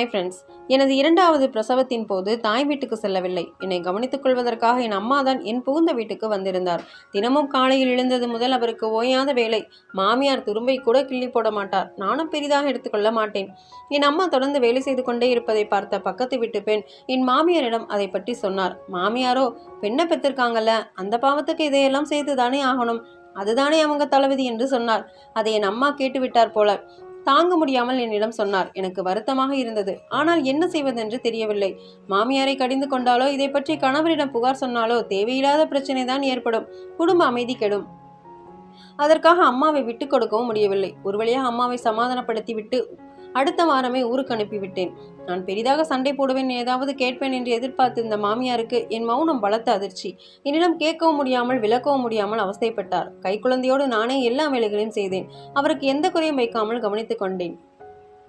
Hi friends எனது இரண்டாவது பிரசவத்தின் போது தாய் வீட்டுக்கு செல்லவில்லை. என்னை கவனித்துக் கொள்வதற்காக என் அம்மா தான் என் புகுந்த வீட்டுக்கு வந்திருந்தார். தினமும் காலையில் எழுந்தது முதல் அவருக்கு ஓயாத வேலை. மாமியார் துரும்பை கூட கிள்ளி போட மாட்டார். நானும் பெரிதாக எடுத்துக்கொள்ள மாட்டேன். என் அம்மா தொடர்ந்து வேலை செய்து கொண்டே இருப்பதை பார்த்த பக்கத்து வீட்டு பெண் என் மாமியாரிடம் அதை பற்றி சொன்னார். மாமியாரோ பெண்ணை பெற்றிருக்காங்கல்ல. அந்த பாவத்துக்கு இதையெல்லாம் செய்து தானே ஆகணும். அதுதானே அவங்க தளபதி என்று சொன்னார். அதை என் அம்மா கேட்டுவிட்டார் போல. தாங்க முடியாமல் என்னிடம் சொன்னார். எனக்கு வருத்தமாக இருந்தது. ஆனால் என்ன செய்வதென்று தெரியவில்லை. மாமியாரை கடிந்து கொண்டாலோ இதை பற்றி கணவரிடம் புகார் சொன்னாலோ தேவையில்லாத பிரச்சனை தான் ஏற்படும். குடும்ப அமைதி கெடும். அதற்காக அம்மாவை விட்டு கொடுக்கவும் முடியவில்லை. ஒரு வழியாக அம்மாவை சமாதானப்படுத்தி விட்டு அடுத்த வாரமே ஊருக்கு அனுப்பிவிட்டேன். நான் பெரிதாக சண்டை போடுவேன் ஏதாவது கேட்பேன் என்று எதிர்பார்த்திருந்த மாமியாருக்கு என் மௌனம் பலத்த அதிர்ச்சி. என்னிடம் கேட்கவும் முடியாமல் விளக்கவும் முடியாமல் அவஸ்தைப்பட்டார். கைக்குழந்தையோடு நானே எல்லா வேலைகளையும் செய்தேன். அவருக்கு எந்த குறையும் வைக்காமல் கவனித்துக் கொண்டேன்.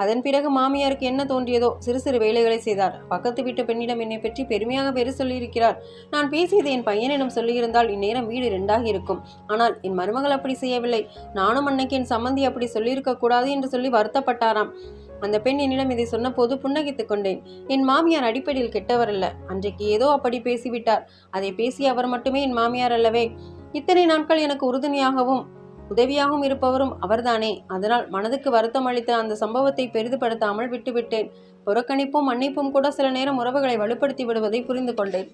அதன் பிறகு மாமியாருக்கு என்ன தோன்றியதோ சிறு சிறு வேலைகளை செய்தார். பக்கத்து வீட்டு பெண்ணிடம் என்னை பற்றி பெருமையாக பெரு சொல்லியிருக்கிறார். நான் பேசியது என் பையனிடம் சொல்லியிருந்தால் இந்நேரம் வீடு ரெண்டாக இருக்கும். ஆனால் என் மருமகள் அப்படி செய்யவில்லை. நானும் அன்னைக்கு என் சம்மந்தி அப்படி சொல்லியிருக்க கூடாது என்று சொல்லி வருத்தப்பட்டாராம். அந்த பெண் என்னிடம் இதை சொன்னபோது புன்னகைத்துக் கொண்டேன். என் மாமியார் அடிப்படையில் கெட்டவர் அல்ல. அன்றைக்கு ஏதோ அப்படி பேசிவிட்டார். அதை பேசிய அவர் மட்டுமே என் மாமியார் அல்லவே. இத்தனை நாட்கள் எனக்கு உறுதுணையாகவும் உதவியாகவும் இருப்பவரும் அவர்தானே. அதனால் மனதுக்கு வருத்தம் அளித்த அந்த சம்பவத்தை பெரிதுபடுத்தாமல் விட்டுவிட்டேன். புறக்கணிப்பும் மன்னிப்பும் கூட சில நேரம் உறவுகளை வலுப்படுத்தி விடுவதை புரிந்து கொண்டேன்.